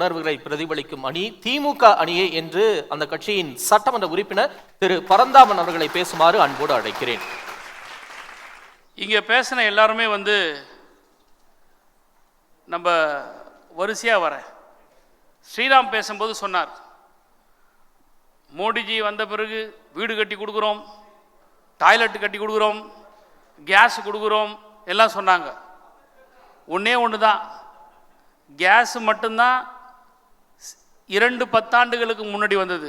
உணர்வுகளை பிரதிபலிக்கும் அணி திமுக அணியே என்று அந்த கட்சியின் சட்டமன்ற உறுப்பினர் திரு பரந்தாமன் அவர்களை பேசுமாறு அன்போடு அழைக்கிறேன். இங்கே பேசின எல்லாருமே வந்து நம்ம வரிசையாக வரேன் ஸ்ரீராம் பேசும்போது சொன்னார் மோடிஜி வந்த பிறகு வீடு கட்டி கொடுக்குறோம் டாய்லெட் கட்டி கொடுக்குறோம் கேஸ் கொடுக்குறோம் எல்லாம் சொன்னாங்க. ஒன்றே ஒன்று தான் கேஸ் மட்டும்தான் இரண்டு பத்தாண்டுகளுக்கு முன்னாடி வந்தது.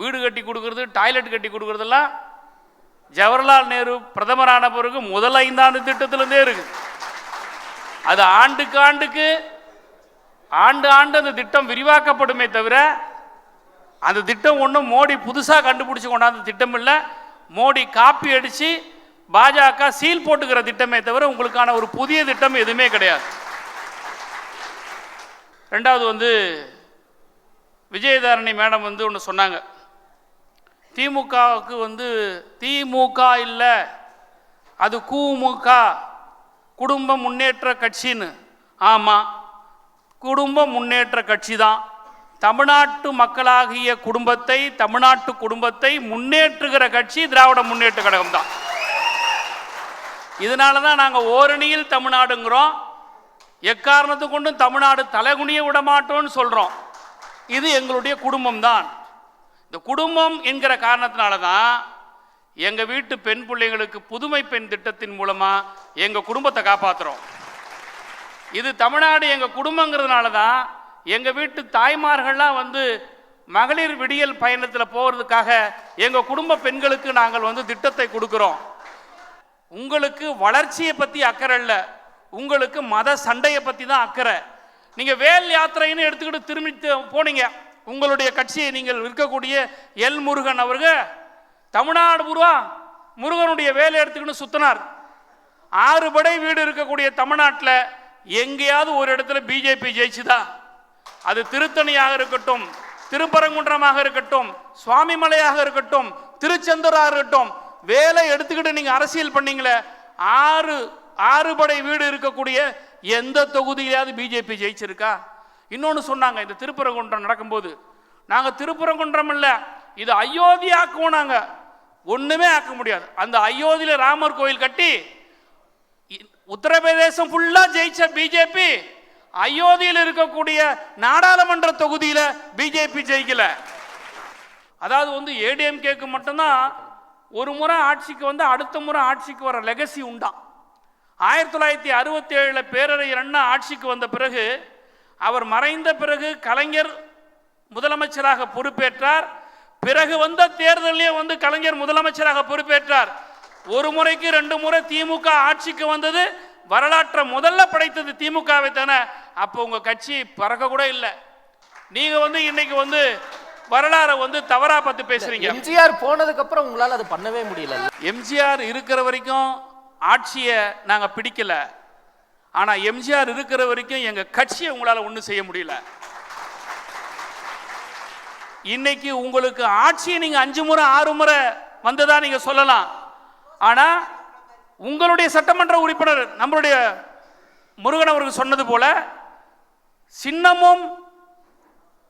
வீடு கட்டி கொடுக்கறது டாய்லெட் கட்டி கொடுக்கறதெல்லாம் ஜவஹர்லால் நேரு பிரதமரான பிறகு முதல் ஐந்தாண்டு திட்டத்திலிருந்தே இருக்கு. அது ஆண்டுக்கு ஆண்டுக்கு ஆண்டு ஆண்டு அந்த திட்டம் விரிவாக்கப்படுமே தவிர அந்த திட்டம் ஒன்றும் மோடி புதுசாக கண்டுபிடிச்சு கொண்டாந்த திட்டம் இல்லை. மோடி காப்பி அடித்து பாஜக சீல் போட்டுக்கிற திட்டமே தவிர உங்களுக்கான ஒரு புதிய திட்டம் எதுவுமே கிடையாது. ரெண்டாவது வந்து விஜயதாரணி மேடம் வந்து ஒன்று சொன்னாங்க. திமுகவுக்கு வந்து திமுக இல்லை அது குமுக குடும்ப முன்னேற்ற கட்சின்னு. ஆமாம் குடும்ப முன்னேற்ற கட்சி தான். தமிழ்நாட்டு மக்களாகிய குடும்பத்தை தமிழ்நாட்டு குடும்பத்தை முன்னேற்றுகிற கட்சி திராவிட முன்னேற்ற கழகம் தான். இதனால தான் நாங்கள் ஓரணியில் தமிழ்நாடுங்கிறோம். எக்காரணத்து கொண்டும் தமிழ்நாடு தலைகுனிய விட மாட்டோம்னு சொல்கிறோம் இது எங்களுடைய குடும்பம் தான் இந்த குடும்பம் என்கிற காரணத்தினால தான் எங்கள் வீட்டு பெண் பிள்ளைங்களுக்கு புதுமை பெண் திட்டத்தின் மூலமாக எங்கள் குடும்பத்தை காப்பாற்றுறோம் இது தமிழ்நாடு எங்கள் குடும்பங்கிறதுனால தான் எங்கள் வீட்டு தாய்மார்கள்லாம் வந்து மகளிர் விடியல் பயணத்தில் போகிறதுக்காக எங்கள் குடும்ப பெண்களுக்கு நாங்கள் வந்து திட்டத்தை கொடுக்குறோம். உங்களுக்கு வளர்ச்சியை பற்றி அக்கறை இல்லை. உங்களுக்கு மத சண்டையை பற்றி தான் அக்கறை. நீங்கள் வேல் யாத்திரைன்னு எடுத்துக்கிட்டு திரும்பி போனீங்க. உங்களுடைய கட்சியை நீங்கள் இருக்கக்கூடிய எல் முருகன் அவர்கள் தமிழ்நாடு பூர்வா முருகனுடைய வேலை எடுத்துக்கிட்டு சுத்தினார். ஆறு படை வீடு இருக்கக்கூடிய தமிழ்நாட்டில் எங்கேயாவது ஒரு இடத்துல பிஜேபி ஜெயிச்சுதா? அது திருத்தணியாக இருக்கட்டும் திருப்பரங்குன்றமாக இருக்கட்டும் சுவாமிமலையாக இருக்கட்டும் திருச்செந்தூராக இருக்கட்டும் வேலை எடுத்துக்கிட்டு நீங்கள் அரசியல் பண்ணீங்களே ஆறு ஆறு படை வீடு இருக்கக்கூடிய எந்த தொகுதியிலாவது பிஜேபி ஜெயிச்சிருக்கா? இன்னொன்று சொன்னாங்க இந்த திருப்பரங்குன்றம் நடக்கும்போது. நாங்கள் திருப்பரங்குன்றம் இல்லை இது அயோத்தி ஆக்குவோம் நாங்கள் ஒன்றுமே ஆக்க முடியாது. அந்த அயோத்தியில் ராமர் கோயில் கட்டி உத்தரப்பிரதேசம் ஃபுல்லாக ஜெயிச்ச பிஜேபி அயோத்தியில் இருக்கக்கூடிய நாடாளுமன்ற தொகுதியில் பிஜேபி ஜெயிக்கல. அதாவது வந்து ஏடிஎம்கேக்கு மட்டும்தான் ஒரு முறை ஆட்சிக்கு வந்து அடுத்த முறை ஆட்சிக்கு வர லெகசி உண்டான் ஆயிரத்தி தொள்ளாயிரத்தி அறுபத்தி ஏழில் பேரறிஞர் அண்ணா ஆட்சிக்கு வந்த பிறகு அவர் மறைந்த பிறகு கலைஞர் முதலமைச்சராக பொறுப்பேற்றார். பிறகு வந்த தேர்தலிலே வந்து கலைஞர் முதலமைச்சராக பொறுப்பேற்றார். ஒரு முறைக்கு ரெண்டு முறை திமுக ஆட்சிக்கு வந்தது. வரலாற்றை முதல்ல படைத்தது திமுகவை தானே. அப்போ உங்க கட்சி பறக்க கூட இல்லை. நீங்க வந்து இன்னைக்கு வந்து வரலாறை வந்து தவறா பார்த்து பேசுறீங்க. எம்ஜிஆர் போனதுக்கு அப்புறம் உங்களால அது பண்ணவே முடியல. எம்ஜிஆர் இருக்கிற வரைக்கும் ஆட்சியை நாங்க பிடிக்கல. ஆனா எம்ஜிஆர் இருக்கிற வரைக்கும் எங்க கட்சியை உங்களால ஒண்ணும் செய்ய முடியல. இன்னைக்கு உங்களுக்கு ஆட்சியை நீங்க அஞ்சு முறை ஆறு முறை வந்ததா நீங்க சொல்லலாம். ஆனா உங்களுடைய சட்டமன்ற உறுப்பினர் நம்மளுடைய முருகன் அவர்கள் சொன்னது போல சின்னமும்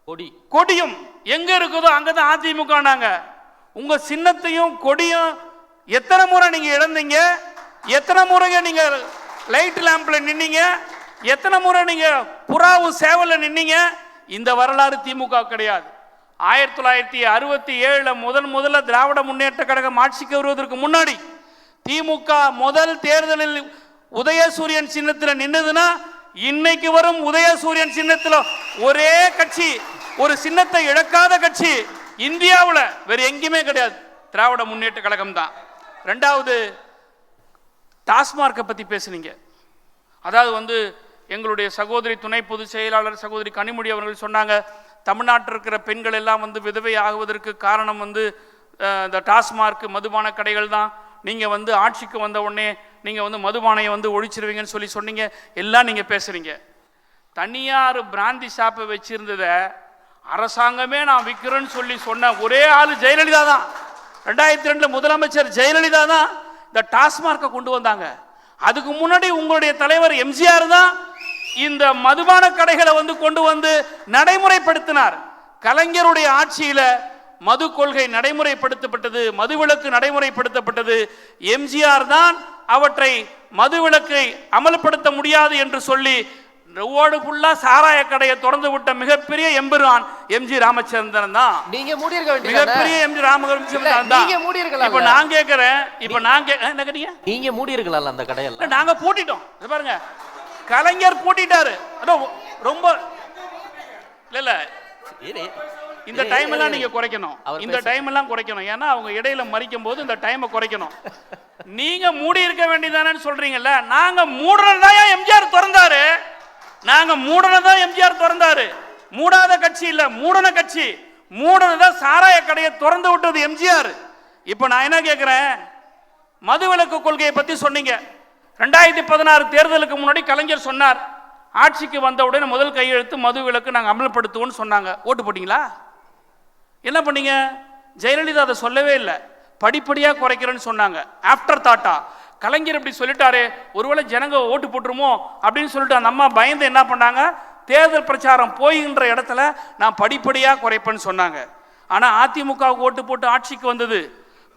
கொடி. கொடியும் எங்க இருக்குதோ அங்கதான் அதிமுக நாங்க உங்க சின்னத்தையும் கொடியும் எத்தனை முறை நீங்க இழந்தீங்க? எத்தனை முறைங்க நீங்க லைட் லேம்ப்ல நின்னீங்க? எத்தனை முறை நீங்க புறாவு சேவல்ல நின்னீங்க? இந்த வரலாறு திமுக கிடையாது. ஆயிரத்தி தொள்ளாயிரத்தி அறுபத்தி ஏழுல முதன் முதல்ல திராவிட முன்னேற்ற கழகம் ஆட்சிக்கு வருவதற்கு முன்னாடி திமுக முதல் தேர்தலில் உதயசூரியன் சின்னத்தில் நின்னதுன்னா இன்னைக்கு வரும் உதயசூரியன் சின்னத்தில் ஒரே கட்சி ஒரு சின்னத்தை இழக்காத கட்சி இந்தியாவில். வேறு எங்கேயுமே கிடையாது. திராவிட முன்னேற்ற கழகம் தான் ரெண்டாவது டாஸ்மார்க்கை பற்றி பேசுனீங்க. அதாவது வந்து எங்களுடைய சகோதரி துணை பொதுச் செயலாளர் சகோதரி கனிமொழி அவர்கள் சொன்னாங்க தமிழ்நாட்டில் இருக்கிற பெண்கள் எல்லாம் வந்து விதவை ஆகுவதற்கு காரணம் வந்து இந்த டாஸ்மார்க் மதுபான கடைகள் தான். நீங்கள் வந்து ஆட்சிக்கு வந்த உடனே நீங்கள் வந்து மதுபானையை வந்து ஒழிச்சிருவீங்கன்னு சொல்லி சொன்னீங்க. எல்லாம் நீங்கள் பேசுகிறீங்க தனியார் பிராந்தி ஷாப்பை வச்சுருந்ததை அரசாங்கமே நான் விற்கிறேன்னு சொல்லி சொன்ன ஒரே ஆள் ஜெயலலிதா தான். ரெண்டாயிரத்தி ரெண்டில் முதலமைச்சர் ஜெயலலிதா தான். இந்த டாஸ்மார்க்கை கொண்டு வந்தாங்க. அதுக்கு முன்னாடி உங்களுடைய தலைவர் எம்ஜிஆர் தான் இந்த மதுபான கடைகளை வந்து கொண்டு வந்து நடைமுறைப்படுத்தினார். கலைஞருடைய ஆட்சியில் மது கொள்கை நடைமுறைப்படுத்தப்பட்டது மதுவிலக்கு நடைமுறைப்படுத்தப்பட்டது. எம்ஜிஆர் தான் அவற்றை மதுவிலக்கை அமல்படுத்த முடியாது என்று சொல்லி ரோடு ஃபுல்லா சாராய கடையை திறந்து விட்ட மிகப்பெரிய எம்பெருமான் எம்ஜி ராமச்சந்திரன் தான். நீங்க மூடி இருக்க மிகப்பெரிய வேண்டியது எம்ஜி ராமச்சந்திரன் தான். நீங்க மூடி இருக்கலாம்ல. இப்ப நான் கேக்குறேன். இப்ப நான் என்ன கேட்டீங்க? நீங்க மூடி இருக்கலாம்ல அந்த கடையெல்லாம். இல்ல, நாங்க பூட்டிட்டோம். பாருங்க. கலைஞர் பூட்டிட்டாரு. ரொம்ப இல்ல இல்ல. இந்த டைம் எல்லாம். நீங்க குறைக்கணும். இந்த டைம் எல்லாம் குறைக்கணும். ஏன்னா அவங்க இடையில மறிக்கும் போது இந்த டைமை குறைக்கணும். நீங்க மூடி இருக்க வேண்டியதானேன்னு சொல்றீங்கல்ல. நாங்க மூடுறதா எம்ஜிஆர் திறந்தாரு? நாங்க தான் எம்ஜிஆர் திறந்தாரு. மூடாத கட்சி இல்ல மூடன கட்சி. மூடனதா சாராய கடையை திறந்து விட்டது எம்ஜிஆர். இப்போ நான் என்ன கேட்குறேன் மதுவிலக்கு கொள்கையை பத்தி சொன்னீங்க. ரெண்டாயிரத்தி பதினாறு தேர்தலுக்கு முன்னாடி கலைஞர் சொன்னார் ஆட்சிக்கு வந்த உடனே முதல் கையெழுத்து மது விலக்கு நாங்கள் அமல்படுத்துவோம்னு சொன்னாங்க. ஓட்டு போட்டிங்களா? என்ன பண்ணீங்க? ஜெயலலிதா அதை சொல்லவே இல்லை. படிப்படியாக குறைக்கிறேன்னு சொன்னாங்க. ஆஃப்டர் தாட்டா கலைஞர் இப்படி சொல்லிட்டாரு ஒருவேளை ஜனங்க ஓட்டு போட்டுருமோ அப்படின்னு சொல்லிட்டு அந்த அம்மா பயந்து என்ன பண்ணாங்க? தேர்தல் பிரச்சாரம் போய்கின்ற இடத்துல நான் படிப்படியாக குறைப்பேன்னு சொன்னாங்க. ஆனால் அதிமுகவுக்கு ஓட்டு போட்டு ஆட்சிக்கு வந்தது.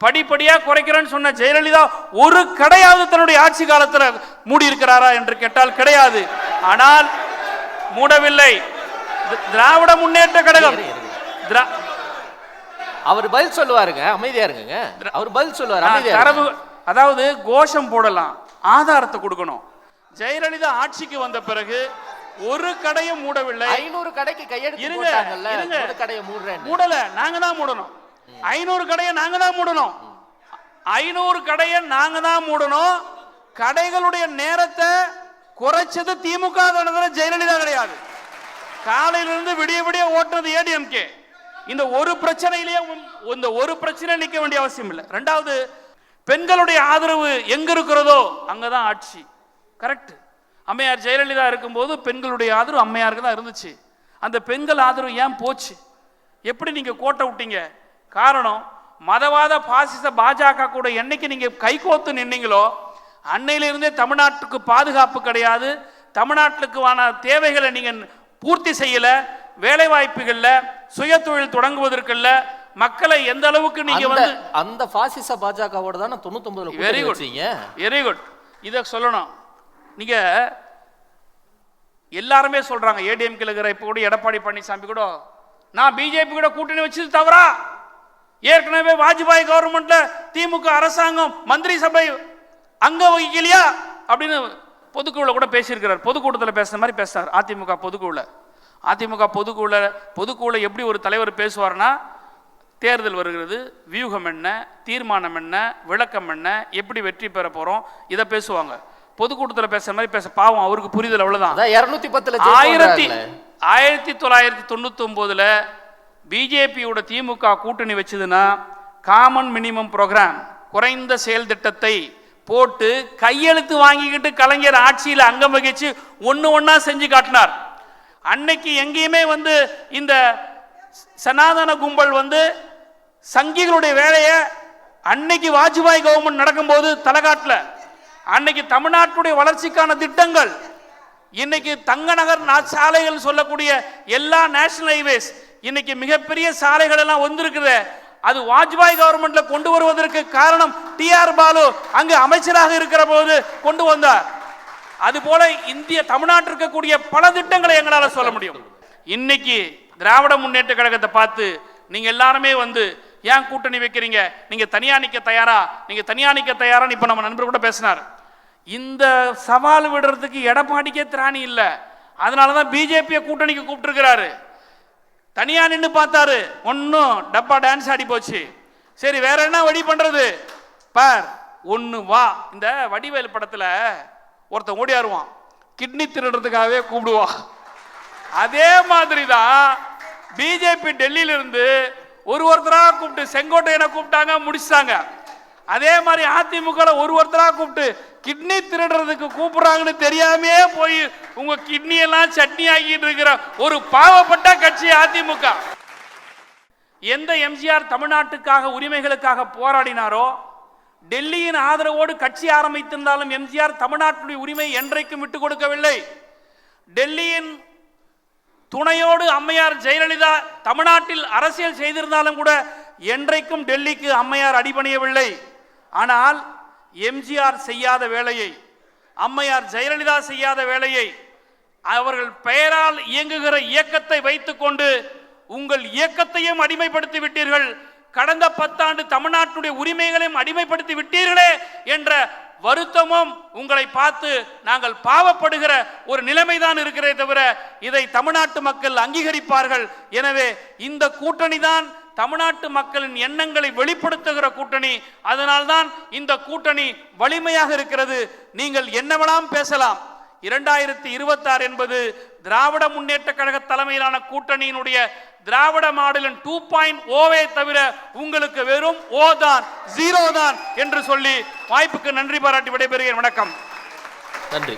படிப்படியாக குறைக்கிறேன்னு சொன்ன ஜெயலலிதா ஒரு கடையாவது தன்னுடைய ஆட்சி காலத்தில் மூடி இருக்கிறாரா என்று கேட்டால் கிடையாது. ஆனால் மூடவில்லை. திராவிட முன்னேற்ற கழகம். அவர் பதில் சொல்லுவாருங்க அமைதியா இருங்க அவர் பதில் சொல்லுவார் தரவு. அதாவது கோஷம் போடலாம் ஆதாரத்தை கொடுக்கணும். ஜெயலலிதா ஆட்சிக்கு வந்த பிறகு ஒரு கடையை மூடவில்லை. ஐநூறு கடைக்கு கையெழுத்து இருங்க, கடையை மூடுறேன் மூடல நாங்க தான் மூடணும். ஐநூறு கடையை நாங்க தான் மூடணும். ஐநூறு கடையை நாங்க தான் மூடணும். கடைகளுடைய நேரத்தை குறைச்சது திமுக ஜெயலலிதா கிடையாது. காலையிலிருந்து விடிய விடிய ஓட்டுறது ஏடிஎம்கே. இந்த ஒரு பிரச்சனையிலேயே இந்த ஒரு பிரச்சனை நிற்க வேண்டிய அவசியம் இல்லை. ரெண்டாவது பெண்களுடைய ஆதரவு எங்க இருக்கிறதோ அங்கதான் ஆட்சி. கரெக்ட் அம்மையார் ஜெயலலிதா இருக்கும்போது பெண்களுடைய ஆதரவு அம்மையாருக்கு தான் இருந்துச்சு. அந்த பெண்கள் ஆதரவு ஏன் போச்சு? எப்படி நீங்க கோட்டை விட்டீங்க? காரணம் மதவாத பாசிச பாஜக கூட என்னைக்கு நீங்க கைகோத்து நின்னீங்களோ அன்னையிலிருந்தே தமிழ்நாட்டுக்கு பாதுகாப்பு கிடையாது. தமிழ்நாட்டுக்குவான தேவைகளை நீங்க பூர்த்தி செய்யல வேலை வாய்ப்புகள்ல சுய தொழில் தொடங்குவதற்குள்ள மக்களை எந்த அளவுக்கு நீங்க வந்து அந்த பாசிச பாஜகவோட தானே தொண்ணூத்தொன்பதுல வெரி குட் வெரி குட் இதை சொல்லணும். நீங்க எல்லாருமே சொல்றாங்க ஏடிஎம்கே இருக்கிற இப்போ கூட எடப்பாடி பழனிசாமி கூட நான் பிஜேபி கூட கூட்டணி வச்சது தவறா? ஏற்கனவே வாஜ்பாய் கவர்மெண்ட்ல திமுக அரசாங்கம் மந்திரி சபை அங்க வகிக்கலையா அப்படின்னு பொதுக்குழுல கூட பேசியிருக்கிறார். பொதுக்கூட்டத்தில் பேசுற மாதிரி பேசினார் அதிமுக பொதுக்குழுல. அதிமுக பொதுக்குழுல பொதுக்குழுல எப்படி ஒரு தலைவர் பேசுவார்னா தேர்தல் வருகிறது வியூகம் என்ன தீர்மானம் என்ன விளக்கம் என்ன எப்படி வெற்றி பெற போறோம் இதை பேசுவாங்க. பொதுக்கூட்டத்தில் பேசுற மாதிரி பேச பாவம் அவருக்கு புரிதல் இருநூத்தி பத்துல ஆயிரத்தி. ஆயிரத்தி தொள்ளாயிரத்தி தொண்ணூத்தி ஒன்பதுல பிஜேபியோட திமுக கூட்டணி வச்சதுன்னா காமன் மினிமம் ப்ரோக்ராம் குறைந்த செயல் திட்டத்தை போட்டு கையெழுத்து வாங்கிக்கிட்டு கலைஞர் ஆட்சியில் அங்கம் வகிச்சு ஒன்று ஒன்றா செஞ்சு காட்டினார். அன்னைக்கு எங்கேயுமே வந்து இந்த சனாதன கும்பல் வந்து சங்கிகளுடைய வேலையை அன்னைக்கு வாஜ்பாய் கவர்மெண்ட் நடக்கும்போது தலைகாட்டில் அன்னைக்கு தமிழ்நாட்டுடைய வளர்ச்சிக்கான திட்டங்கள் இன்னைக்கு தங்க நகர் சாலைகள் சொல்லக்கூடிய எல்லா நேஷனல் ஹைவேஸ் இன்னைக்கு மிகப்பெரிய சாலைகள் எல்லாம் வந்திருக்குது. அது வாஜ்பாய் கவர்மெண்ட்ல கொண்டு வருவதற்கு காரணம் டிஆர் பாலு அங்கு அமைச்சராக இருக்கிற போது கொண்டு வந்தார். அதுபோல இந்திய தமிழ்நாட்டில் இருக்கக்கூடிய பல திட்டங்களை எங்களால் சொல்ல முடியும். இன்னைக்கு திராவிட முன்னேற்ற கழகத்தை பார்த்து நீங்க எல்லாருமே வந்து ஏன் கூட்டணி வைக்கிறீங்க? நீங்கள் தனியாக நிற்க தயாரா? நீங்கள் தனியா நிக்க தயாரான்னு இப்போ நம்ம நண்பர் கூட பேசினார். இந்த சவால் விடுறதுக்கு எடப்பாடிக்கே திராணி இல்லை. அதனால தான் பிஜேபியை கூட்டணிக்கு கூப்பிட்டுருக்கிறாரு. தனியாக நின்று பார்த்தாரு. ஒன்றும் டப்பா டான்ஸ் ஆடி போச்சு. சரி வேற என்ன வழி பண்ணுறது பார் ஒன்று வா. இந்த வடிவேல் படத்தில் ஒருத்தன் ஓடியாருவான் கிட்னி திருடுறதுக்காகவே கூப்பிடுவான். அதே மாதிரி தான் பிஜேபி டெல்லியிலிருந்து ஒரு ஒருத்தராக கூப்பிட்டு செங்கோட்டையனை கூப்பிட்டாங்க முடிச்சிட்டாங்க. அதே மாதிரி அதிமுக ஒரு ஒருத்தராக கூப்பிட்டு கிட்னி திருடுறதுக்கு கூப்பிடுறாங்கன்னு தெரியாமே போய் உங்க கிட்னி எல்லாம் சட்னி ஆக்கிட்டு இருக்கிற ஒரு பாவப்பட்ட கட்சி அதிமுக. எந்த எம்ஜிஆர் தமிழ்நாட்டுக்காக உரிமைகளுக்காக போராடினாரோ டெல்லியின் ஆதரவோடு கட்சி ஆரம்பித்திருந்தாலும் எம்ஜிஆர் தமிழ்நாட்டுடைய உரிமை என்றைக்கும் விட்டுக் கொடுக்கவில்லை. டெல்லியின் துணையோடு அம்மையார் ஜெயலலிதா தமிழ்நாட்டில் அரசியல் செய்திருந்தாலும் கூட என்றைக்கும் டெல்லிக்கு அம்மையார் அடிபணியவில்லை. ஆனால் எம்ஜிஆர் செய்யாத வேலையை அம்மையார் ஜெயலலிதா செய்யாத வேலையை அவர்கள் பெயரால் இயங்குகிற இயக்கத்தை வைத்துக்கொண்டு உங்கள் இயக்கத்தையும் அடிமைப்படுத்தி விட்டீர்கள். கடந்த பத்தாண்டு தமிழ்நாட்டுடைய உரிமைகளையும் அடிமைப்படுத்தி விட்டீர்களே என்ற வருத்தமும் உங்களை பார்த்து நாங்கள் பாவப்படுகிற ஒரு நிலைமைதான் இருக்கிறே தவிர இதை தமிழ்நாட்டு மக்கள் அங்கீகரிப்பார்கள். எனவே இந்த கூட்டணி தான் தமிழ்நாட்டு மக்களின் எண்ணங்களை வெளிப்படுத்துகிற கூட்டணி. அதனால்தான் இந்த கூட்டணி வலிமையாக இருக்கிறது. நீங்கள் என்னவெல்லாம் பேசலாம்? இரண்டாயிரத்தி இருபத்தாறு என்பது திராவிட முன்னேற்ற கழக தலைமையிலான கூட்டணியினுடைய திராவிட மாடலின் டூ பாயிண்ட் ஓவே தவிர உங்களுக்கு வெறும் ஓ தான் ஜீரோ தான் என்று சொல்லி வாய்ப்புக்கு நன்றி பாராட்டி விடைபெறுகிறேன். வணக்கம். நன்றி.